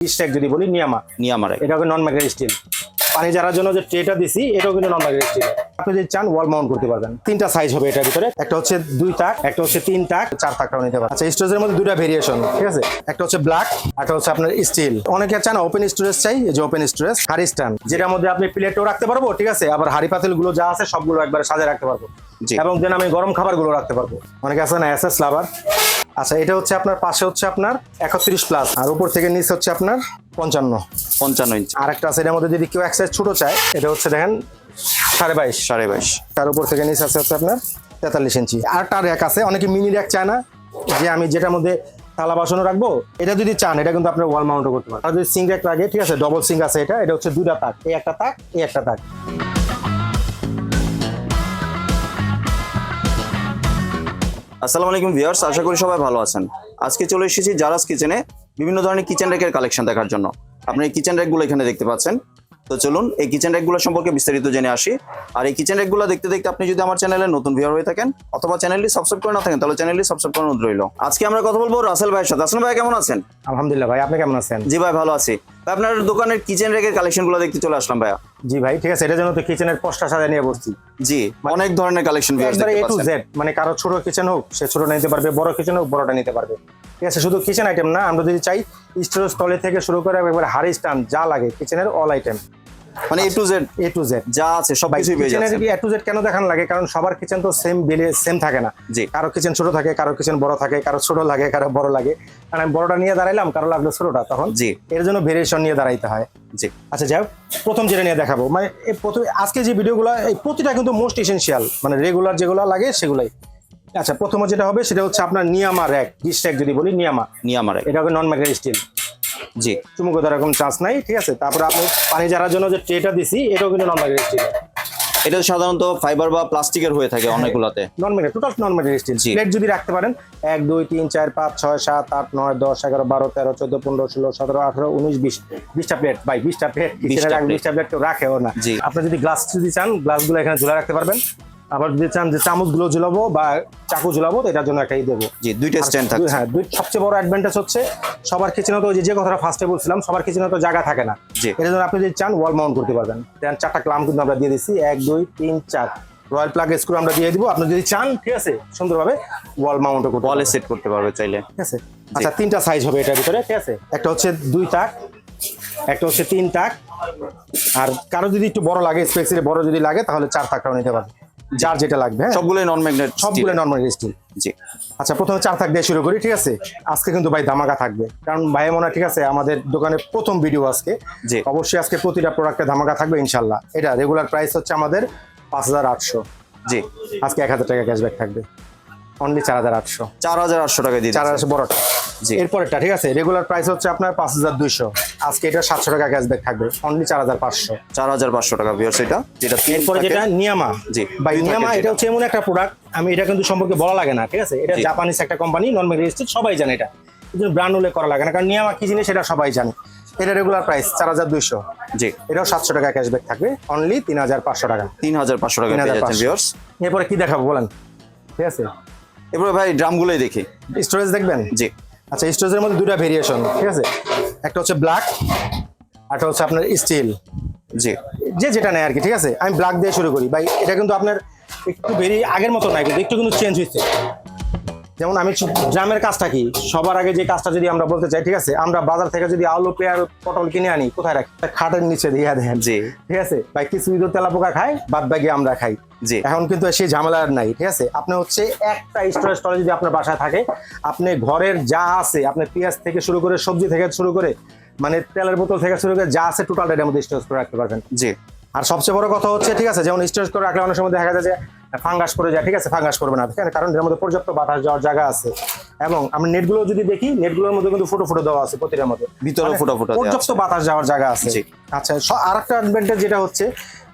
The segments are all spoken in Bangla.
স্ট্যাক যদি বলি নিয়ামা। নিয়ামারে এটা হবে নন ম্যাগনেট স্টিল পানি জারার জন্য যে ট্রেটা দিছি এটাও কিন্তু নন ম্যাগনেট স্টিল আপনি যদি চান ওয়াল মাউন্ট করতে পারবেন। তিনটা সাইজ হবে এটার ভিতরে। একটা হচ্ছে দুই তাক একটা হচ্ছে তিন তাক চার তাকটাও নিতে পারেন আচ্ছা স্টোরেজের মধ্যে দুটা ভেরিয়েশন ঠিক আছে? একটা হচ্ছে ব্ল্যাক একটা হচ্ছে আপনার স্টিল অনেকে চান ওপেন স্টোরেজ চাই এই যে ওপেন স্টোরেজ হারি স্ট্যান্ড যেটার মধ্যে আপনি প্লেটও রাখতে পারব ঠিক আছে? আবার হাড়ি পাতিলগুলো যা আছে সবগুলো একবারে সাজায় রাখতে পারব। এবং দেন আমি গরম খাবারগুলো রাখতে পারব। অনেকে আছে না এসএস লাভার আচ্ছা এটা হচ্ছে আপনার পাশে হচ্ছে আপনার একত্রিশ প্লাস আর উপর থেকে নিচ হচ্ছে আপনার পঞ্চান্ন। পঞ্চান্ন ইঞ্চি আর একটা আছে এটার মধ্যে যদি কেউ এক সাইজ ছোটো চায় এটা হচ্ছে দেখেন সাড়ে বাইশ। সাড়ে বাইশ। তার উপর থেকে নিচ আছে হচ্ছে আপনার তেতাল্লিশ ইঞ্চি আর তার র্যাক আছে অনেকে মিনি র্যাক চায় না যে আমি যেটার মধ্যে থালা বাসনও রাখব এটা যদি চান এটা কিন্তু আপনার ওয়াল মাউন্টও করতে পারেন। আর যদি সিঙ্ক র্যাক লাগে ঠিক আছে ডবল সিঙ্ক আছে এটা এটা হচ্ছে দুটা তাক এই একটা তাক এই একটা তাক। আসসালামু আলাইকুম ভিউয়ার্স, আশা করি সবাই ভালো আছেন। আজকে চলে এসেছি জারাস কিচেনে বিভিন্ন ধরনের কিচেন র্যাকের কালেকশন দেখার জন্য। আপনি এই কিচেন র্যাকগুলো এখানে দেখতে পাচ্ছেন। তো চলুন এই কিচেন র্যাকগুলো সম্পর্কে বিস্তারিত জেনে আসি। আর এই কিচেন র্যাকগুলো দেখতে দেখতে আপনি যদি আমার চ্যানেলে নতুন ভিউয়ার হয়ে থাকেন অথবা চ্যানেলটি সাবস্ক্রাইব করে না থাকেন তাহলে চ্যানেলটি সাবস্ক্রাইব করানো রইল। আজকে আমরা কথা বলব রাসেল ভাইয়ের সাথে। আসলে ভাই কেমন আছেন? আলহামদুলিল্লাহ ভাই আপনি কেমন আছেন? জি ভাই ভালো আছি। আপনার দোকানের কিচেন র্যাকের কালেকশনগুলো দেখতে চলে আসলাম ভাইয়া। জি ভাই ঠিক আছে এটা জন্য তো কিচেনের পোস্টার সাজা নিয়ে বসছি। জি অনেক ধরনের কালেকশন এ টু জেড মানে কারও ছোট কিচেন হোক সে ছোট নিতে পারবে বড় কিচেন হোক বড়টা নিতে পারবে। ঠিক আছে শুধু কিচেন আইটেম না আমরা যদি চাই স্টোরেজ তলে থেকে শুরু করে একবার হাড়ি স্ট্যান্ড যা লাগে কিচেনের অল আইটেম মানে A to Z A to Z যা আছে সব কিছুই পেয়ে কিচেনের যাচ্ছেন। এ টু জেড কেন দেখান লাগে? কারণ সবার কিচেন তো সেম বিলে সেম থাকে না। জি। কারও কিচেন ছোট থাকে কারও কিচেন বড় থাকে কারও ছোট লাগে কারও বড় লাগে। কারণ আমি বড়টা নিয়ে দাঁড়াইলাম কারও লাগল ছোটটা তখন। জি। এর জন্য ভেরিয়েশন নিয়ে দাঁড়াইতে হয়। জি। আচ্ছা যাই প্রথম যেটা নিয়ে দেখাবো মানে এই প্রথম আজকে যে ভিডিওগুলো এই প্রতিটা কিন্তু মোস্ট এসেন্সিয়াল মানে রেগুলার যেগুলো লাগে সেগুলাই। আচ্ছা প্রথমে যেটা হবে সেটা হচ্ছে আপনার নিয়ামা র্যাক ডিশ র্যাক যদি বলি নিয়ামা। নিয়ামারে এটা হবে নন ম্যাগনেট স্টিল জি। চুমুকো দেওয়ার এরকম চান্স নাই ঠিক আছে? তারপরে আপনি পানি জারার জন্য যে ট্রেটা দিছি এটাও কিন্তু নন ম্যাগনেট স্টিল এটা সাধারণত ফাইবার বা প্লাস্টিকের হয়ে থাকে অনেকগুলাতে। Non magnet total non magnet steel জি। প্লেট যদি রাখতে পারেন এক দুই তিন চার পাঁচ ছয় সাত আট নয় দশ এগারো বারো তেরো চোদ্দ পনেরো ষোলো সতেরো আঠারো উনিশ বিশ। বিশটা প্লেট ভাই বিশটা প্লেট বিশটা বিশটা প্লেট কেউ রাখেও না। জি। আপনি যদি গ্লাস যদি চান গ্লাসগুলো এখানে ঝুলা রাখতে পারবেন। আবার যদি চান যে চামচগুলো ঝুলাবো বা চাকু ঝুলাবো তো এটার জন্য একটাই দেবো। জি দুইটা স্ট্যান্ড থাকছে। হ্যাঁ দুই সবচেয়ে বড় অ্যাডভান্টেজ হচ্ছে সবার কিচেনে তো ওই যে কথাটা ফার্স্টে বলছিলাম সবার কিচেনে তো জায়গা থাকে না। এটার জন্য আপনি যদি চান ওয়াল মাউন্ট করতে পারবেন। দেন চারটা ক্লাম কিন্তু আমরা দিয়ে দিচ্ছি এক দুই তিন চার। রয়্যাল প্লাগ স্ক্রু আমরা দিয়ে দিব। আপনি যদি চান ঠিক আছে সুন্দরভাবে ওয়াল মাউন্টও করতে পারবেন, সেট করতে পারবে চাইলে। ঠিক আছে? আচ্ছা তিনটা সাইজ হবে এটার ভিতরে ঠিক আছে? একটা হচ্ছে দুই তাক একটা হচ্ছে তিন তাক। আর কারও যদি একটু বড় লাগে স্পেসিলি বড় যদি লাগে তাহলে চার তাকটাও নিতে পারবে যার যেটা লাগবে হ্যাঁ? সবগুলোই নন ম্যাগনেট সবগুলো নর্মাল স্টিল জি। আচ্ছা প্রথমে চার থাক দিয়ে শুরু করি ঠিক আছে? আজকে কিন্তু ভাই ধামাকা থাকবে। কারণ ভাই মনে ঠিক আছে আমাদের দোকানে প্রথম ভিডিও আজকে। জি। অবশ্যই আজকে প্রতিটা প্রোডাক্টে ধামাকা থাকবে ইনশাল্লাহ। এটা রেগুলার প্রাইস হচ্ছে আমাদের পাঁচ হাজার আটশো। জি। আজকে এক হাজার টাকা ক্যাশব্যাক থাকবে। অনলি চার হাজার আটশো। চার হাজার আটশো টাকা দিয়ে চার। হাজার বড়টা। এরপরেরটা ঠিক আছে? রেগুলার প্রাইস হচ্ছে আপনার পাঁচ হাজার দুইশো। আজকে এটা সাতশো টাকা ক্যাশব্যাক থাকবে। অনলি চার হাজার পাঁচশো। চার হাজার পাঁচশো টাকা ভিউয়ার্স এটা যেটা তিন এরপরে যেটা নিয়ামা জি, দুই নিয়ামা এটা হচ্ছে এমন একটা প্রোডাক্ট আমি এটা কিন্তু সম্পর্কে বলা লাগে না ঠিক আছে? এটা। জাপানিজ একটা কোম্পানি নন রেজিস্টার্ড সবাই জানে এটা। কিন্তু ব্র্যান্ড উল্লেখ করা লাগে না কারণ নিয়ামা কি জিনিস সেটা সবাই জানে। এটা রেগুলার প্রাইস চার হাজার দুইশো। জি। এটাও সাতশো টাকা ক্যাশব্যাক থাকবে অনলি তিন হাজার পাঁচশো টাকা। তিন হাজার পাঁচশো টাকা যাচ্ছেন 3500 ভিউয়ার্স এরপরে কি দেখাবো বলেন? ঠিক আছে? এবারে ভাই ড্রামগুলোই দেখি। স্টোরেজ দেখবেন? জি। আচ্ছা স্টোরেজের মধ্যে দুটা ভেরিয়েশন ঠিক আছে? একটা হচ্ছে ব্ল্যাক আরটা হচ্ছে আপনার স্টিল জি। যে যেটা নেয় আর কি ঠিক আছে? আমি ব্ল্যাক দিয়ে শুরু করি। ভাই এটা কিন্তু আপনার একটু ভেরি আগের মতো নাই কিন্তু একটু কিন্তু চেঞ্জ হয়েছে যেমন আমি গ্রামের কাজটা কি? সবার আগে যে কাজটা যদি আমরা বলতে চাই ঠিক আছে? আমরা বাজার থেকে যদি আলু পেয়ার পটল কিনে আনি কোথায় রাখি? খাটের নিচে দিয়ে দেন। জি। ঠিক আছে? ভাই কিছু ইঁদুর তেলা পোকা খায় বাদ বাকি আমরা খাই। জি। এখন কিন্তু সেই ঝামেলা আর নাই ঠিক আছে? আপনি হচ্ছে একটা স্টোরেজ স্টলে যদি আপনার বাসায় থাকে আপনি ঘরের যা আছে আপনি পেঁয়াজ থেকে শুরু করে সবজি থেকে শুরু করে মানে তেলের বোতল থেকে শুরু করে যা আছে টোটাল এটার মধ্যে স্টোরেজ করে রাখতে পারবেন। জি। আর সবচেয়ে বড় কথা হচ্ছে ঠিক আছে? যেমন স্টোরেজ করে রাখলে অনেক সময় দেখা যায় যে ফাঙ্গাস করে যায় ঠিক আছে? ফাঙ্গাস করবে না। ঠিক আছে কারণ এর মধ্যে পর্যাপ্ত বাতাস যাওয়ার জায়গা আছে। এবং আমরা নেটগুলো যদি দেখি নেটগুলোর মধ্যে কিন্তু ফুটো ফুটো দেওয়া আছে প্রতিটার মধ্যে। ভিতরে মানে ফুটা ফুটা। পর্যাপ্ত বাতাস যাওয়ার জায়গা আছে। আচ্ছা আর একটা অ্যাডভান্টেজ যেটা হচ্ছে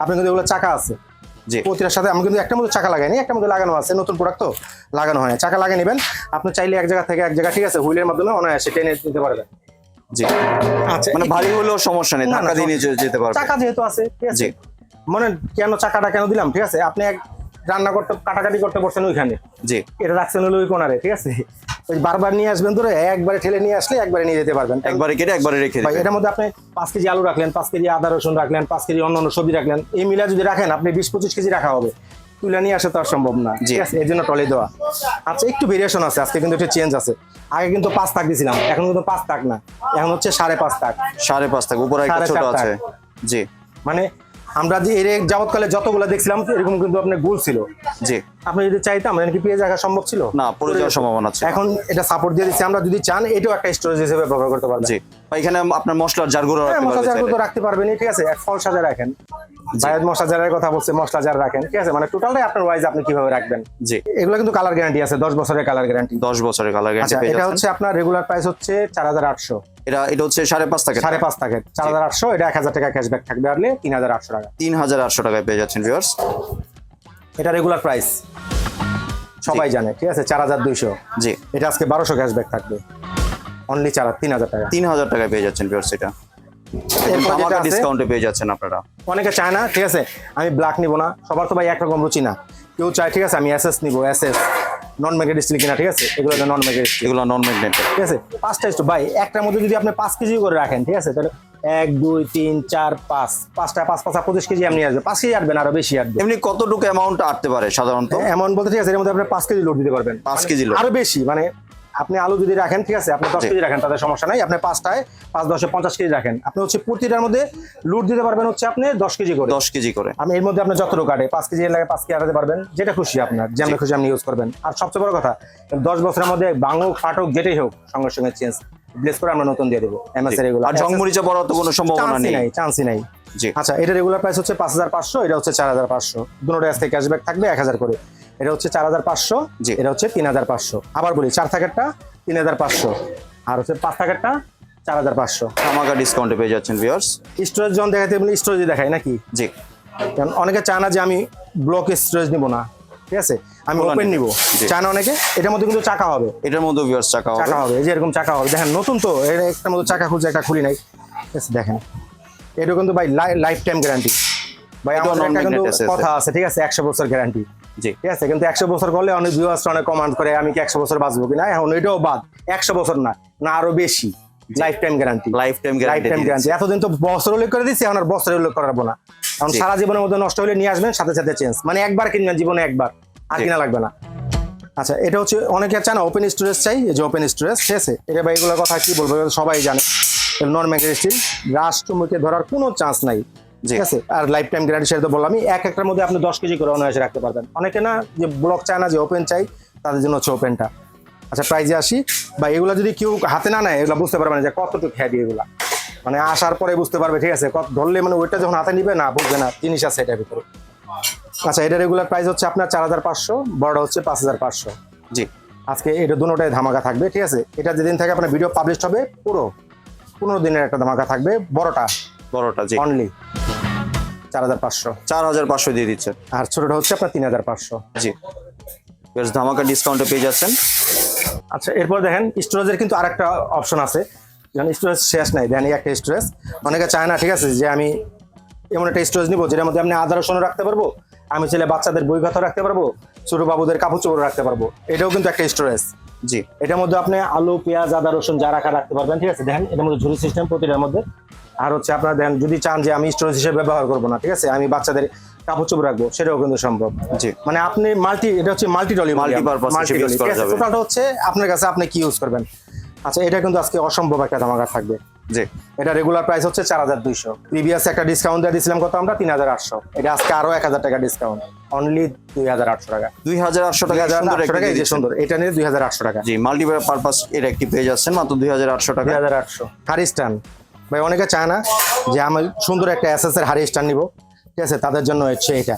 আপনি কিন্তু এগুলো চাকা আছে। জি। প্রতিটার সাথে আমি কিন্তু একটা মধ্যে চাকা লাগাইনি একটা মধ্যে লাগানো আছে। নতুন প্রোডাক্ট তো লাগানো হয় না। চাকা লাগিয়ে নেবেন। আপনি চাইলে এক জায়গা থেকে এক জায়গা ঠিক আছে? হুইলের মাধ্যমে অনায়াসে টেনে দিতে পারবেন। জি। আচ্ছা মানে ভারী হলেও সমস্যা নেই ধাক্কা দিয়ে যেতে পারবে চাকা যেহেতু আছে ঠিক আছে? মানে কেন চাকাটা কেন দিলাম ঠিক আছে? আপনি এক রান্না করতে কাটাকাটি করতে বসছেন ওইখানে। জি। এটা রাখছেন হলো ওই কোনারে ঠিক আছে? ওই বারবার নিয়ে আসবেন ধরে একবারে ঠেলে নিয়ে আসলে একবারে নিয়ে যেতে পারবেন। একবারে কেটে একবারে রেখে ভাই দিবেন। এটার মধ্যে আপনি পাঁচ কেজি আলু রাখলেন পাঁচ কেজি আদা রসুন রাখলেন পাঁচ কেজি অন্য অন্য সবজি রাখলেন। এই মিলা যদি রাখেন আপনি বিশ পঁচিশ কেজি রাখা হবে। তুলে নিয়ে আসা তো আর সম্ভব না ঠিক আছে? এই জন্য টলি দেওয়া। আচ্ছা একটু ভেরিয়েশন আছে আজকে কিন্তু একটু চেঞ্জ আছে। আগে কিন্তু পাঁচ তাক দিছিলাম এখন কিন্তু পাঁচ তাক না। এখন হচ্ছে সাড়ে পাঁচ তাক সাড়ে পাঁচ টাকা উপরে একটা ছোট আছে। জি। মানে আমরা যে এর যাবৎকালে যতগুলো দেখছিলাম এরকম কিন্তু আপনার গোল ছিল। জি। আপনি যদি চাইতাম কি পেয়ে যাওয়া সম্ভব ছিল? না পড়ে যাওয়ার সম্ভাবনা আছে। এখন এটা সাপোর্ট দিয়ে দিচ্ছি। আমরা যদি চান এটাও একটা স্টোরেজ হিসেবে ব্যবহার করতে পারবেন। জি। এখানে আপনার মশলার জারগুলো হ্যাঁ রাখতে মশলা পারবেন জার তো রাখতে পারবেন ঠিক আছে? এক ফল সাজা রাখেন। ভাইয়ের মশলা জারের কথা বলছে মশলা জার রাখেন ঠিক আছে? মানে টোটালটাই আপনার ওয়াইজ আপনি কীভাবে রাখবেন? জি। এগুলো কিন্তু কালার গ্যারান্টি আছে দশ বছরের কালার গ্যারান্টি দশ বছরের কালার গ্যারান্টি আচ্ছা পেয়ে এটা হচ্ছে আপনার রেগুলার প্রাইস হচ্ছে চার হাজার আটশো। এটা এটা হচ্ছে সাড়ে পাঁচ টাকা। সাড়ে পাঁচ টাকা। চার হাজার আটশো এটা এক হাজার টাকা ক্যাশব্যাক থাকবে হাজার আটশো টাকা। তিন হাজার আটশো টাকায় পেয়ে যাচ্ছেন ভিউয়ার্স এটা রেগুলার প্রাইস সবাই জানে ঠিক আছে? চার হাজার দুইশো। জি। এটা আজকে বারোশো ক্যাশব্যাক থাকবে। অনলি চার তিন হাজার টাকা। তিন হাজার টাকায় পেয়ে যাচ্ছেন পিওর আছে, ডিসকাউন্টে পেয়ে যাচ্ছেন আপনারা। অনেকে চায় না ঠিক আছে? আমি ব্ল্যাক নিব না। সবার তো ভাই একরকম রুচি না। কেউ চায় ঠিক আছে? আমি এস এস নিবো S SS non magnet steel কিনা ঠিক আছে? এগুলো নন মেগেড এগুলো নন ম্যাগনেটেড ঠিক আছে? পাঁচটা স্টোভ ভাই একটার মধ্যে যদি আপনি পাঁচ কেজি করে রাখেন ঠিক আছে? তাহলে এক দুই তিন চার পাঁচ। পাঁচটা পাঁচ পাঁচ পঁচিশ কেজি এমনি আসবে। পাঁচ কেজি আসবেন আরও বেশি আসবে এমনি কতটুকু অ্যামাউন্ট আটতে পারে সাধারণত? অ্যামাউন্ট বলতে ঠিক আছে এর মধ্যে আপনি পাঁচ কেজি লোড দিতে পারবেন। পাঁচ মানে কেজি। আরও বেশি মানে আপনি আলু যদি রাখেন ঠিক আছে? আপনি দশ কেজি রাখেন তাদের সমস্যা নাই। আপনি পাঁচটায় পাঁচ দশে পঞ্চাশ কেজি রাখেন। আপনি হচ্ছে প্রতিটার মধ্যে লুট দিতে পারবেন হচ্ছে আপনি দশ কেজি করে। দশ কেজি করে। আমি এর মধ্যে আপনার যতটুকু কাটে পাঁচ কেজি লাগে পাঁচ কেজি আটাতে পারবেন। যেটা খুশি আপনার যেমন খুশি আপনি ইউজ করবেন। আর সবচেয়ে বড় কথা দশ বছরের মধ্যে বাঙুক ফাটুক যেটাই হোক সঙ্গে সঙ্গে চেঞ্জ ব্লেস করে আমরা নতুন দিয়ে দেবো। এমএস এর এগুলো আর জংমরিচা পড়ার তো কোনো সম্ভাবনা নেই নাই। চান্সই নাই। আচ্ছা এটা রেগুলার প্রাইস হচ্ছে পাঁচ হাজার পাঁচশো এটা হচ্ছে চার হাজার পাঁচশো। দুটোটা আজকে ক্যাশব্যাক থাকবে এক হাজার করে। এটা হচ্ছে চার হাজার পাঁচশো জি। এটা হচ্ছে তিন হাজার পাঁচশো। আবার বলি চার থাকেরটা তিন হাজার পাঁচশো। আর হচ্ছে পাঁচ থাকেরটা চার হাজার পাঁচশো। আমাকে ডিসকাউন্টে পেয়ে যাচ্ছেন ভিউয়ার্স স্টোরেজ যখন দেখাতে বলি স্টোরেজ দেখাই নাকি? জি। কারণ অনেকে চায় না যে আমি ব্লক স্টোরেজ নিব না ঠিক আছে? আমি ওপেন নিব। না অনেকে এটার মধ্যে কিন্তু চাকা হবে। এটার মধ্যে ভিউয়ার্স চাকা হবে। চাকা হবে এই যে এরকম চাকা হবে। দেখেন নতুন তো এর একটা মতো চাকা খুঁজে একটা খুলি নাই। ঠিক আছে দেখেন। এটা কিন্তু ভাই লাইফ টাইম গ্যারান্টি ভাই আমাদের একটা কিন্তু কথা আছে ঠিক আছে? একশো বছর গ্যারান্টি জি। ঠিক আছে? কিন্তু একশো বছর করলে অনেক ভিউয়ার্স অনেক কমান্ড করে আমি কি একশো বছর বাঁচবো কিনা? এখন এটাও বাদ। একশো বছর না না আরও বেশি। Lifetime guarantee lifetime guarantee time guarantee এতদিন তো বছর উল্লেখ করে দিচ্ছি এখন আর বছর উল্লেখ করাবো না। কারণ সারা জীবনের মধ্যে নষ্ট হলে নিয়ে আসবেন সাথে সাথে চেঞ্জ মানে একবার কিনবেন জীবনে একবার। আর কিনা লাগবে না। আচ্ছা এটা হচ্ছে অনেকে চায় না ওপেন স্টোরেজ চাই যে ওপেন স্টোরেজ ঠিক আছে? এটা ভাই এগুলোর কথা কি বলব সবাই জানে। নন ম্যাগনেট স্টিল রাষ্ট্রমুখে ধরার কোনো চান্স নাই। ঠিক আছে? আর লাইফ টাইম গ্যারান্টি সেটা তো বললাম আমি এক একটার মধ্যে আপনি দশ কেজি করে অনায়াসে রাখতে পারবেন। অনেকে না যে ব্লক চায় না যে ওপেন চাই তাদের জন্য হচ্ছে ওপেনটা আচ্ছা প্রাইজে আসি। বা এগুলো যদি কেউ হাতে না নেয় এগুলো বুঝতে পারবে না যে কতটুকু হ্যাডি এগুলা। মানে আসার পরে বুঝতে পারবে ঠিক আছে? কত ধরলে মানে ওইটা যখন হাতে নিবে না বুঝবে না জিনিস আছে এটার ভিতরে। আচ্ছা এটা রেগুলার প্রাইস হচ্ছে আপনার চার হাজার পাঁচশো বড় হচ্ছে পাঁচ হাজার পাঁচশো। জি। আজকে এটা দুটোটাই ধামাকা থাকবে ঠিক আছে? এটা যেদিন থেকে আপনার ভিডিও পাবলিশ হবে পুরো। পনেরো দিনের একটা ধামাকা থাকবে বড়টা। বড়টা জি। অনলি চার হাজার পাঁচশো। চার হাজার পাঁচশো দিয়ে দিচ্ছে। আর ছোটটা হচ্ছে আপনার তিন হাজার পাঁচশো। জি। বেশ ধামাকা ডিসকাউন্টে পেয়ে যাচ্ছেন। আচ্ছা এরপর দেখেন স্টোরেজের কিন্তু আরেকটা অপশন আছে। যেমন স্টোরেজ শেষ নাই দেখেন একটা স্টোরেজ অনেকে চায় না, ঠিক আছে, যে আমি এমন একটা স্টোরেজ নিবো, যেটার মধ্যে আমি আদা, রসুনও রাখতে পারব, আমি ছেলে বাচ্চাদের বই খাতাও রাখতে পারব, ছোট বাবুদের কাপড় চোপড় রাখতে পারব। এটাও কিন্তু একটা স্টোরেজ জি, এটার মধ্যে আপনি আলু, পেঁয়াজ, আদা, রসুন যা রাখা রাখতে পারবেন, ঠিক আছে। দেখেন এটার মধ্যে ঝুড়ি সিস্টেম প্রতিটার মধ্যে। আর হচ্ছে আপনারা দেখেন যদি চান যে আমি স্টোরেজ হিসেবে ব্যবহার করব না ঠিক আছে? আমি বাচ্চাদের কাপড় চোপড় রাখব সেটাও কিন্তু সম্ভব। জি। মানে আপনি মাল্টি এটা হচ্ছে মাল্টি টলি যাবে। টোটালটা হচ্ছে আপনার কাছে আপনি কি ইউজ করবেন? আচ্ছা এটা কিন্তু আজকে অসম্ভব একটা ধামাকা থাকবে। জি। এটা রেগুলার প্রাইস হচ্ছে চার হাজার দুইশো। প্রিভিয়াস একটা ডিসকাউন্ট দিয়ে দিয়েছিলাম কত আমরা? তিন হাজার আটশো। এটা আজকে আরও এক হাজার টাকা ডিসকাউন্ট অনলি দুই হাজার আটশো টাকা। দুই হাজার আটশো টাকা হাজার সুন্দর একটা টাকা এই যে সুন্দর। এটা নিয়ে দুই হাজার আটশো টাকা। জি মাল্টিপারপাস এর একটি পেয়ে যাচ্ছেন মাত্র দুই হাজার আটশো টাকা। দুই হাজার আটশো। হারি স্টান ভাই অনেকে চায় না যে আমি সুন্দর একটা এস এর হারি স্ট্যান্ড নিবো। ঠিক আছে? তাদের জন্য হচ্ছে এটা।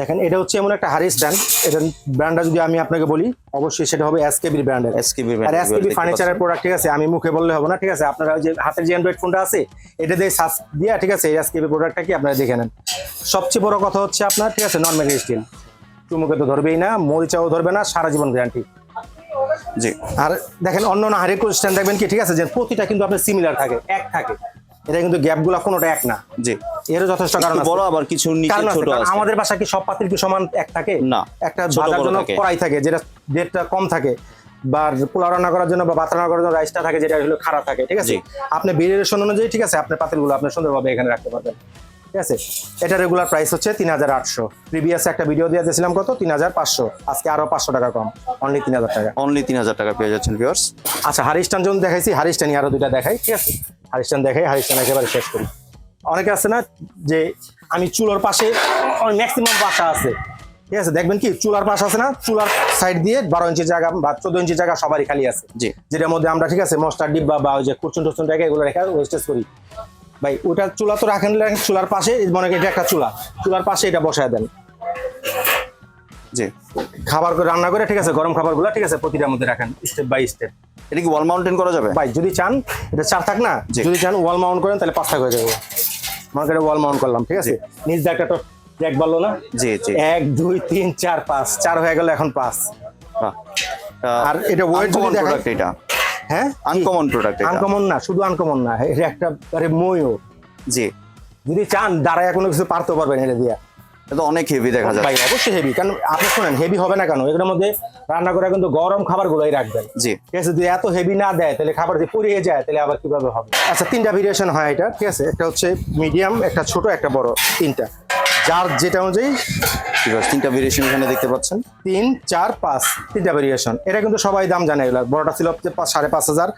দেখেন এটা হচ্ছে এমন একটা হারি স্ট্যান্ড এটা ব্র্যান্ডটা যদি আমি আপনাকে বলি অবশ্যই সেটা হবে এস এসকেবির ব্র্যান্ডের এসকেবি আর এস এসকেবি ফার্নিচারের প্রোডাক্ট ঠিক আছে? আমি মুখে বললে হবে না ঠিক আছে? আপনারা ওই যে হাতের যে অ্যান্ড্রয়েড ফোনটা আছে এটা দিয়ে সার্চ দিয়া ঠিক আছে? এই এসকেবি প্রোডাক্টটা কি আপনারা দেখে নেন। সবচেয়ে বড় কথা হচ্ছে আপনার ঠিক আছে? নন ম্যাগনেট স্টিল চুমুকে তো ধরবেই না মরিচাও ধরবে না সারা জীবন গ্যারান্টি জি। আর দেখেন অন্য না হারে স্ট্যান্ড দেখবেন কি ঠিক আছে যে প্রতিটা কিন্তু আপনার সিমিলার থাকে এক থাকে। এটা কিন্তু গ্যাপগুলো কোনোটা এক না। জি। এরও যথেষ্ট কারণ বড় আবার কিছু নিচে ছোট আছে। আমাদের বাসা কি সব পাতিল কি সমান এক থাকে? না, একটা ভাজার জন্য। কড়াই থাকে যেটা ডেটটা কম থাকে বা পোলাও রান্না করার জন্য বা ভাত রান্না করার জন্য রাইসটা থাকে যেটা হলো খারাপ থাকে ঠিক আছে। আপনি ভেরিয়েশন অনুযায়ী ঠিক আছে আপনার পাতিলগুলো আপনি সুন্দরভাবে এখানে রাখতে পারবেন। ঠিক আছে? এটা রেগুলার প্রাইস হচ্ছে তিন হাজার আটশো। প্রিভিয়াস একটা ভিডিও দিয়ে দিয়েছিলাম কত? তিন হাজার পাঁচশো। আজকে আরও পাঁচশো টাকা কম। অনলি তিন হাজার টাকা। অনলি তিন হাজার টাকা পেয়ে যাচ্ছেন ভিউয়ার্স আচ্ছা হারিস্টান যখন দেখাইছি। হারিস্টানই আরও দুইটা দেখাই ঠিক আছে? হারিস্টান দেখাই হারিস্টান একেবারে শেষ করি। অনেকে আছে না যে আমি চুলোর পাশে ম্যাক্সিমাম বাসা আছে। ঠিক আছে? দেখবেন কি চুলার পাশে আছে না? চুলার সাইড দিয়ে বারো ইঞ্চি জায়গা বা চোদ্দ ইঞ্চি জায়গা সবারই খালি আছে। জি। যেটার মধ্যে আমরা ঠিক আছে মশলার ডিব্বা বা ওই যে কুচুন টুচুন রেখে এগুলো রেখে ওয়েস্টেজ করি। ভাই ওটা চুলা তো রাখেন চুলার পাশে মনে করেন এটা একটা চুলা। চুলার পাশে এটা বসায় দেন। জি। খাবার করে রান্না করে ঠিক আছে গরম খাবারগুলো ঠিক আছে প্রতিটার মধ্যে রাখেন স্টেপ বাই স্টেপ এটা কি ওয়াল মাউন্টেন করা যাবে? ভাই যদি চান এটা চার থাক না। যদি চান ওয়াল মাউন্ট করেন তাহলে পাঁচ থাক হয়ে যাবে। মনে করে ওয়াল মাউন্ট করলাম ঠিক আছে? নিজ একটা এক বলল না? জি জি। এক দুই তিন চার পাঁচ। চার হয়ে গেল এখন পাঁচ। আর এটা ওয়েট যদি প্রোডাক্ট এটা। হ্যাঁ? আনকমন প্রোডাক্ট আনকমন না শুধু আনকমন না এটা একটা ময়ও জি। যদি চান দাঁড়ায় কোনো কিছু পারতে পারবেন এটা দিয়ে। এটা অনেক হেভি দেখা যায়। ভাই অবশ্যই হেভি কারণ আপনি শোনেন হেভি হবে না কেন? এগুলোর মধ্যে রান্না করে কিন্তু গরম খাবারগুলোই রাখবেন। জি। ঠিক আছে যদি এত হেভি না দেয় তাহলে খাবার যদি পুড়িয়ে যায় তাহলে আবার কীভাবে হবে? আচ্ছা তিনটা ভেরিয়েশন হয় এটা ঠিক আছে? একটা হচ্ছে মিডিয়াম একটা ছোট একটা বড় তিনটা। যার যেটা অনুযায়ী ঠিক আছে তিনটা ভেরিয়েশন এখানে দেখতে পাচ্ছেন? তিন চার পাঁচ তিনটা ভেরিয়েশন এটা কিন্তু সবাই দাম জানে এগুলো। বড়টা ছিল সাড়ে পাঁচ হাজার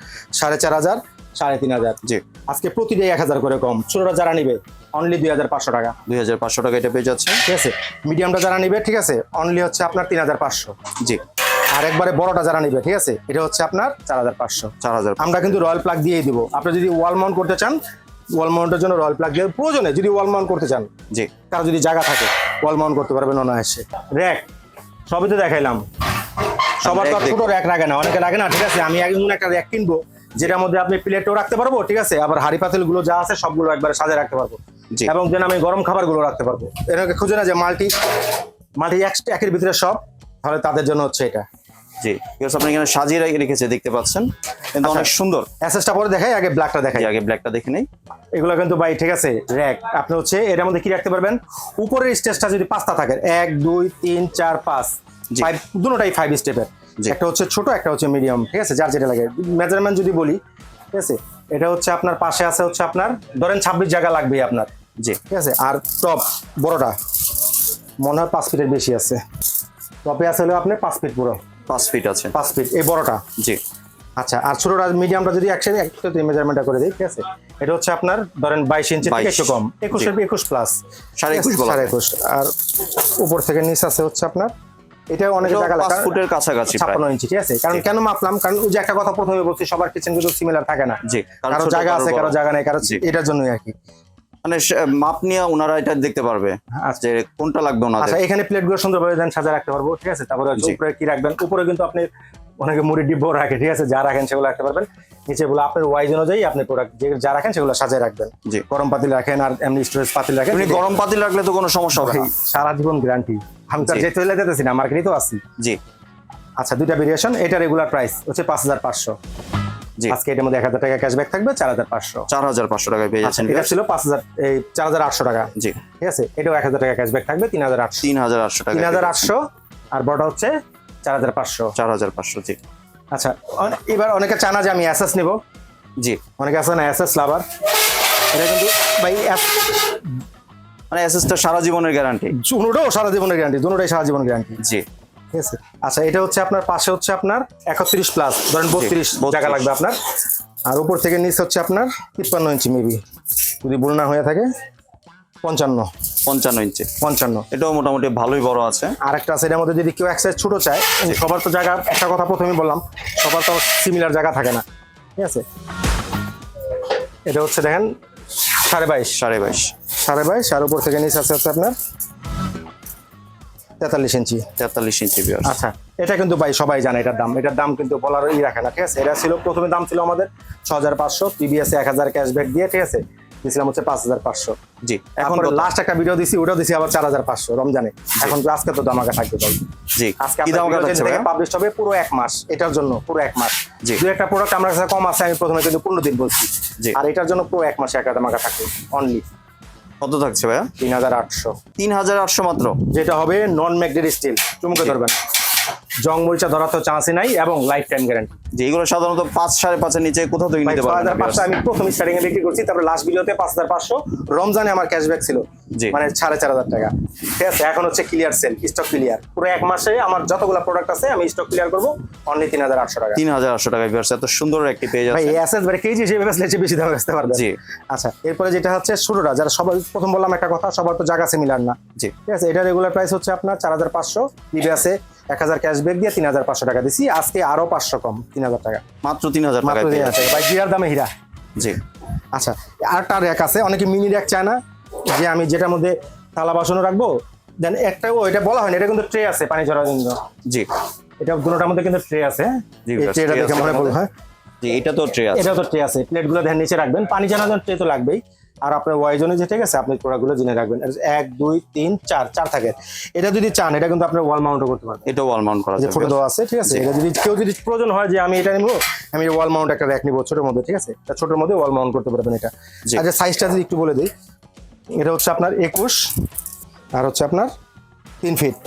সাড়ে চার হাজার। সাড়ে তিন হাজার। জি। আজকে প্রতিটাই এক হাজার করে কম। ছোটটা যারা নিবে অনলি দুই হাজার পাঁচশো টাকা। দুই হাজার পাঁচশো টাকা এটা পেয়ে যাচ্ছে। ঠিক আছে? মিডিয়ামটা যারা নিবে ঠিক আছে? অনলি হচ্ছে আপনার তিন হাজার পাঁচশো। জি। আর একবারে বড়টা যারা নিবে ঠিক আছে? এটা হচ্ছে আপনার চার হাজার পাঁচশো। চার হাজার আমরা কিন্তু রয়্যাল প্লাগ দিয়েই দিব। আপনি যদি ওয়াল মাউন্ট করতে চান ওয়াল মাউন্টের জন্য রয়্যাল প্লাগ দিয়ে প্রয়োজনে যদি ওয়াল মাউন্ট করতে চান জি। কারও যদি জায়গা থাকে ওয়াল মাউন্ট করতে পারবেন অনায়াসে। র্যাক সবই তো দেখাইলাম। সবার তো ছোট র্যাক রাখে না। অনেকে রাখে না ঠিক আছে? আমি এমন একটা র্যাক কিনবো। যেটার মধ্যে আপনি প্লেটও রাখতে পারব ঠিক আছে? আবার হাড়ি পাতিলগুলো যা আছে সবগুলো একবারে সাজে রাখতে পারব। এবং যেন আমি গরম খাবারগুলো রাখতে পারব। এটাকে খুঁজে না যে মাল্টি? মাল্টি একের ভিতরে সব তাহলে তাদের জন্য হচ্ছে এটা। জি বিকজ আপনি এখানে সাজিয়ে রেখেছে দেখতে পাচ্ছেন? কিন্তু অনেক সুন্দর। অ্যাসেসটা পরে দেখাই আগে ব্ল্যাকটা দেখাই। আগে ব্ল্যাকটা দেখে নেই। এগুলো কিন্তু ভাই ঠিক আছে র্যাক আপনি হচ্ছে এটার মধ্যে কি রাখতে পারবেন? উপরের স্টেজটা যদি পাঁচটা থাকে এক দুই তিন চার পাঁচ। ফাইভ দুটোটাই ফাইভ স্টেপের। একটা হচ্ছে ছোট একটা হচ্ছে মিডিয়াম ঠিক আছে? যার যেটা লাগে। মেজারমেন্ট যদি বলি ঠিক আছে? এটা হচ্ছে আপনার পাশে আছে হচ্ছে আপনার ধরেন ছাব্বিশ জায়গা লাগবে আপনার। জি। ঠিক আছে? আর টপ বড়টা মনে হয় পাঁচ ফিটের বেশি আছে। টপে আছে হলো আপনার পাঁচ ফিট পুরো। পাঁচ ফিট আছে। পাঁচ ফিট এই বড়টা? জি। আচ্ছা আর ছোটটা মিডিয়ামটা যদি একসাথে একসাথে মেজারমেন্টটা করে দিই ঠিক আছে? এটা হচ্ছে আপনার ধরেন বাইশ ইঞ্চি থেকে 22 একটু কম। একুশ একুশ প্লাস সাড়ে একুশ সাড়ে একুশ। আর উপর থেকে নিচ আছে হচ্ছে আপনার এটা অনেক টাকা পাঁচ ফুটের কাছাকাছি প্রায়। ছাপ্পান্ন ইঞ্চি ঠিক আছে? কারণ কেন মাপলাম? কারণ ওই যে একটা কথা প্রথমে বলছি সবার কিচেন কিন্তু সিমিলার থাকে না। জি কারও কারও জায়গা আছে কারও কারও জায়গা নেই কারও এটার জন্যই আর কি। মানে মাপ নিয়ে ওনারা এটা দেখতে পারবে আচ্ছা। যে কোনটা লাগবে ওনাদের। আচ্ছা এখানে প্লেটগুলো সুন্দরভাবে দেন সাজা রাখতে পারব ঠিক আছে? তারপরে উপরে কি রাখবেন? উপরে কিন্তু আপনি অনেকে মুড়ি ডিব্বো রাখে ঠিক আছে? যা রাখেন সেগুলো রাখতে পারবেন। নিচে গুলো আপনার ওয়াইজ অনুযায়ী আপনি প্রোডাক্ট যে যা রাখেন সেগুলো সাজায় রাখবেন। জি। গরম পাতিল রাখেন আর এমনি স্টোরেজ পাতিল রাখেন। এমনি গরম পাতিল রাখলে তো কোনো সমস্যা হবে সারা জীবন গ্যারান্টি আমি তো যেতে হলে যেতেছি না মার্কেটে তো আছি। জি। আচ্ছা দুইটা ভেরিয়েশন এটা রেগুলার প্রাইস হচ্ছে পাঁচ হাজার পাঁচশো। জি। আজকে এটার মধ্যে এক হাজার টাকা ক্যাশব্যাক থাকবে চার হাজার পাঁচশো। চার হাজার পাঁচশো টাকায় পেয়ে আচ্ছা যাচ্ছেন এটা ছিল পাঁচ হাজার এই চার হাজার আটশো টাকা। জি। ঠিক আছে এটাও এক হাজার টাকা ক্যাশব্যাক থাকবে তিন হাজার আটশো। তিন হাজার আটশো টাকা তিন হাজার আটশো আর বড়টা হচ্ছে চার হাজার পাঁচশো। চার হাজার পাঁচশো জি। আচ্ছা এবার অনেকে চানা যে আমি অ্যাসেস নিব। জি। অনেকে আছে না অ্যাসেস লাভার এটা কিন্তু ভাই মানে এসএসটা সারা জীবনের গ্যারান্টি দুটোও সারা জীবনের গ্যারান্টি দুটোটাই সারা জীবন গ্যারান্টি জি। ঠিক আছে? আচ্ছা এটা হচ্ছে আপনার পাশে হচ্ছে আপনার একত্রিশ প্লাস ধরেন বত্রিশ 32 জায়গা লাগবে আপনার। আর উপর থেকে নিচ হচ্ছে আপনার তিপ্পান্ন ইঞ্চি মেবি যদি ভুল না হয়ে থাকে। পঞ্চান্ন। পঞ্চান্ন ইঞ্চি। পঞ্চান্ন। এটাও মোটামুটি ভালোই বড় আছে। আর একটা আছে এটার মধ্যে যদি কেউ এক সাইজ ছোট চায় সবার তো জায়গা একটা কথা প্রথমে বললাম সবার তো সিমিলার জায়গা থাকে না। ঠিক আছে? এটা হচ্ছে দেখেন সাড়ে বাইশ। সাড়ে বাইশ। সাড়ে বাইশ আর উপর থেকে নিচ আছে হচ্ছে আপনার তেতাল্লিশ ইঞ্চি। তেতাল্লিশ ইঞ্চি আচ্ছা এটা কিন্তু ভাই সবাই জানে এটার দাম। এটার দাম কিন্তু বলার ই রাখে না ঠিক আছে? এটা ছিল প্রথমে দাম ছিল আমাদের ছ হাজার পাঁচশো টিভিএস এক হাজার ক্যাশব্যাক দিয়ে ঠিক আছে? দিয়েছিলাম হচ্ছে পাঁচ হাজার পাঁচশো। জি এখন লাস্ট একটা ভিডিও দিছি ওটাও দিছি আবার চার হাজার পাঁচশো রমজানে। এখন তো আজকে তো দামাকা থাকবে ভাই। জি আজকে পাবলিশ হবে পুরো এক মাস এটার জন্য পুরো এক মাস। জি। দু একটা প্রোডাক্ট আমার কাছে কম আছে আমি প্রথমে কিন্তু পনেরো দিন বলছি। জি। আর এটার জন্য পুরো এক মাসে একা দামাকা থাকবে অনলি কত থাকছে ভাইয়া? তিন হাজার আটশো। তিন হাজার আটশো মাত্র? যেটা হবে নন ম্যাগনেট স্টিল চুমকে ধরবেন। জং মরিচা ধরার তো চান্সই নাই এবং লাইফ টাইম গ্যারান্টি যে এগুলো সাধারণত পাঁচ সাড়ে পাঁচের নিচে কোথাও থেকে নিতে পারবেন হাজার পাঁচশো আমি প্রথম স্টার্টিং এ বিক্রি করছি তারপরে লাস্ট ভিডিওতে পাঁচ হাজার পাঁচশো। রমজানে আমার ক্যাশব্যাক ছিল। মানে সাড়ে চার হাজার টাকা। ঠিক আছে এখন হচ্ছে ক্লিয়ার সেল স্টক ক্লিয়ার পুরো এক মাসে আমার যতগুলো প্রোডাক্ট আছে আমি স্টক ক্লিয়ার করব অনলি তিন হাজার আটশো টাকা। তিন হাজার আটশো টাকা ভিউয়ার্স এত সুন্দর একটি পেজ আছে। এসএস মানে কেজি হিসেবে বেচলে চেয়ে বেশি দামে বেচতে পারবে। জি। আচ্ছা এরপরে যেটা হচ্ছে শুরুটা যারা সবাই প্রথম বললাম একটা কথা সবার তো জায়গা সিমিলার না। জি। ঠিক আছে এটা রেগুলার প্রাইস হচ্ছে আপনার চার হাজার পাঁচশো আছে এক হাজার ক্যাশব্যাক দিয়ে তিন হাজার পাঁচশো টাকা দিছি। আজকে আরও পাঁচশো কম তিন হাজার টাকা। মাত্র তিন হাজার মাত্র তিন হাজার টাকা ভাই জিরার দামে হীরা। জি। আচ্ছা আরেকটা র্যাক আছে অনেকে মিনি র্যাক চায় না যে আমি যেটার মধ্যে থালা বাসনও রাখব। দেন একটাও এটা বলা হয় না এটা কিন্তু ট্রে আছে পানি ঝরার জন্য। জি। এটা দুটোটার মধ্যে কিন্তু ট্রে আছে। ট্রেটা দেখে মনে পড়ল হ্যাঁ। জি এটা তো ট্রে আছে। এটাও তো ট্রে আছে। প্লেটগুলো ধ্যান নিচে রাখবেন পানি জন্য ট্রে তো লাগবেই। আর আপনার ওয়াইজনে যে ঠিক আছে আপনি প্রোডাক্টগুলো জেনে রাখবেন। এক দুই তিন চার চার থাকে। এটা যদি চান এটা কিন্তু আপনার ওয়াল মাউন্টও করতে পারবেন এটা ওয়াল মাউন্ট করা যে ফটো দেওয়া আছে ঠিক আছে? এটা যদি কেউ যদি প্রয়োজন হয় যে আমি এটা নিবো আমি ওয়াল মাউন্ট একটা র্যাক নিবো ছোটোর মধ্যে ঠিক আছে? এটা ছোটোর মধ্যে ওয়াল মাউন্ট করতে পারবেন এটা। আচ্ছা সাইজটা যদি একটু বলে দিই এটা হচ্ছে আপনার একুশ আর হচ্ছে আপনার তিন ফিট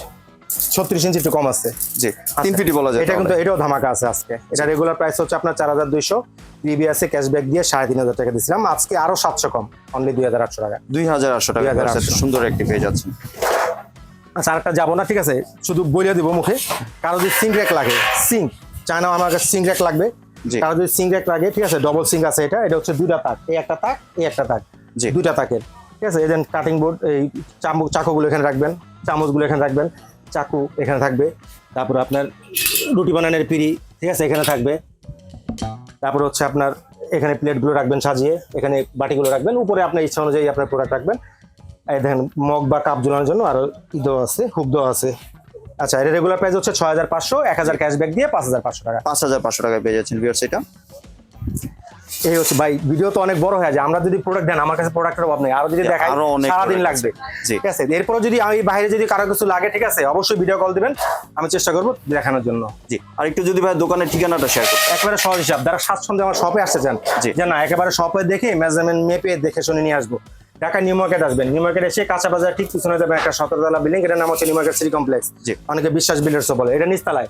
ছত্রিশ ইঞ্চি একটু কম আছে। জি তিন ফিটি বলা যায় এটা কিন্তু এটাও ধামাকা আছে আজকে। এটা রেগুলার প্রাইস হচ্ছে আপনার চার হাজার দুইশো। বিবি ক্যাশব্যাক দিয়ে সাড়ে তিন হাজার টাকা দিয়েছিলাম আজকে আরও সাতশো কম। অনলি দুই হাজার আটশো টাকা। দুই হাজার আটশো টাকা 2800 viewers, সুন্দর একটি আচ্ছা আরেকটা যাব না ঠিক আছে? শুধু বলে দিব মুখে। কারও যদি সিঙ্ক র্যাক লাগে সিঙ্ক চায়না আমার কাছে সিঙ্ক র্যাক লাগবে। কারও যদি সিঙ্ক র্যাক লাগে ঠিক আছে? ডবল সিঙ্ক আছে এটা। এটা হচ্ছে দুইটা তাক। এই একটা তাক এই একটা তাক। জি। দুইটা তাকের। ঠিক আছে? এই দেন কাটিং বোর্ড এই চামচ চাকুগুলো এখানে রাখবেন। চামচগুলো এখানে রাখবেন। চাকু এখানে থাকবে। তারপর আপনার রুটি বানানোর পিড়ি, ঠিক আছে, এখানে থাকবে। তারপর হচ্ছে আপনার এখানে প্লেটগুলো রাখবেন সাজিয়ে, এখানে বাটিগুলো রাখবেন। উপরে আপনার ইচ্ছা অনুযায়ী আপনার প্রোডাক্ট রাখবেন। এই দেখেন, মগ বা কাপ ঝুলানোর জন্য আরও ই দেওয়া আছে, হুক দেওয়া আছে। আচ্ছা এটা রেগুলার প্রাইস হচ্ছে ছয় হাজার পাঁচশো, এক হাজার ক্যাশব্যাক দিয়ে পাঁচ হাজার পাঁচশো টাকা। পাঁচ হাজার পাঁচশো টাকায় পেয়ে যাচ্ছেন ভিউয়ার্স এটা। এই হচ্ছে ভাই ভিডিও তো অনেক বড় হয়ে যায়। আমরা যদি প্রোডাক্ট দেন আমার কাছে প্রোডাক্টের অভাব নেই। আরও যদি দেখাই সারাদিন লাগবে। ঠিক আছে? এরপরে যদি আমি বাইরে যদি কারও কিছু লাগে ঠিক আছে? অবশ্যই ভিডিও কল দিবেন। আমি চেষ্টা করব দেখানোর জন্য। জি। আর একটু যদি ভাই দোকানের ঠিকানাটা শেয়ার করতে একেবারে সহজ হিসাব। যারা স্বাচ্ছন্দ্যে আমার শপে আসতে চান যে না একেবারে শপে দেখে মেজারমেন্ট মেপে দেখে শুনে নিয়ে আসব। ঢাকা নিউ মার্কেট আসবেন। নিউ মার্কেট এসে কাঁচা বাজার ঠিক পিছনে যাবেন একটা সতেরোতলা বিল্ডিং এটার নাম হচ্ছে নিউ মার্কেট সিটি কমপ্লেক্স। অনেকে বিশ্বাস বিল্ডার্স বলে। এটা নিচতলায়।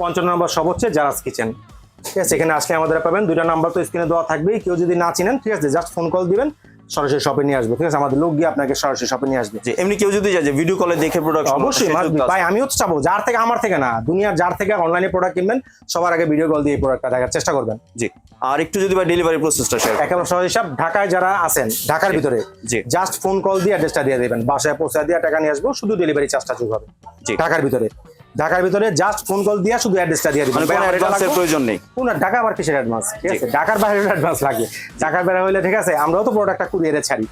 পঞ্চান্ন নম্বর সব হচ্ছে জারাস কিচেন ঠিক আছে এখানে আসলে আমাদের পাবেন দুইটা নাম্বার তো স্ক্রিনে দেওয়া থাকবেই কেউ যদি না চিনেন ঠিক আছে জাস্ট ফোন কল দিবেন সরাসরি শপে নিয়ে আসবে ঠিক আছে আমাদের লোক গিয়ে আপনাকে সরাসরি শপে নিয়ে আসবে। এমনি কেউ যদি যায় যে ভিডিও কলে দেখে প্রোডাক্ট অবশ্যই ভাই আমিও চাবো যার থেকে আমার থেকে না দুনিয়ার যার থেকে অনলাইনে প্রোডাক্ট কিনবেন সবার আগে ভিডিও কল দিয়ে প্রোডাক্টটা দেখার চেষ্টা করবেন। জি আর একটু যদি ভাই ডেলিভারি প্রসেসটা শেয়ার একেবারে সহজ হিসাব ঢাকায় যারা আছেন ঢাকার ভিতরে জি। জাস্ট ফোন কল দিয়ে অ্যাড্রেসটা দিয়ে দেবেন বাসায় পৌঁছে দিয়ে টাকা নিয়ে আসব শুধু ডেলিভারি চার্জটা যোগ হবে জি। ঢাকার ভিতরে। ঢাকার ভিতরে জাস্ট ফোন কল দিয়ে শুধু অ্যাড্রেসটা দিয়ে দিবেন। মানে কোনো অ্যাডভান্সের প্রয়োজন নেই। কোন ঢাকা আবার কিসের অ্যাডভান্স ঠিক আছে ঢাকার বাইরে অ্যাডভান্স লাগে। ঢাকার বাইরে হলে ঠিক আছে আমরাও তো প্রোডাক্টটা কুরিয়ারে ছাড়ি।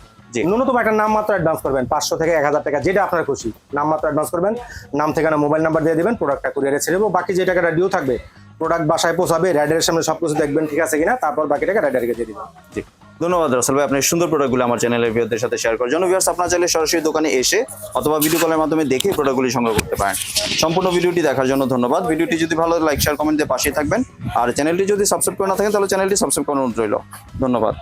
ন্যূনতম একটা নাম মাত্র অ্যাডভান্স করবেন পাঁচশো থেকে এক হাজার টাকা যেটা আপনার খুশি। নাম মাত্র অ্যাডভান্স করবেন নাম ঠিকানা মোবাইল নাম্বার দিয়ে দিবেন প্রোডাক্টটা কুরিয়ারে ছেড়ে দেবো। বাকি যে টাকাটা ডিউ থাকবে প্রোডাক্ট বাসায় পৌঁছাবে রাইডারের সামনে সবকিছু দেখবেন ঠিক আছে কিনা? তারপর বাকি টাকা রাইডারকে দিয়ে দেবেন। জি। ধন্যবাদ রাসেল ভাই আপনার সুন্দর প্রোডাক্টগুলো আমার চ্যানেলের ভিউদের সাথে শেয়ার করার জন্য। ভিউয়ার্স আপনার চাইলে সরাসরি দোকানে এসে অথবা ভিডিও কলের মাধ্যমে দেখে প্রোডাক্টগুলি সংগ্রহ করতে পারেন। সম্পূর্ণ ভিডিওটি দেখার জন্য ধন্যবাদ। ভিডিওটি যদি ভালো লাইক শেয়ার কমেন্ট দিয়ে পাশেই থাকবেন। আর চ্যানেলটি যদি সাবস্ক্রাইব করে না থাকেন, তাহলে চ্যানেলটি সাবস্ক্রাইব করানো রইল। ধন্যবাদ।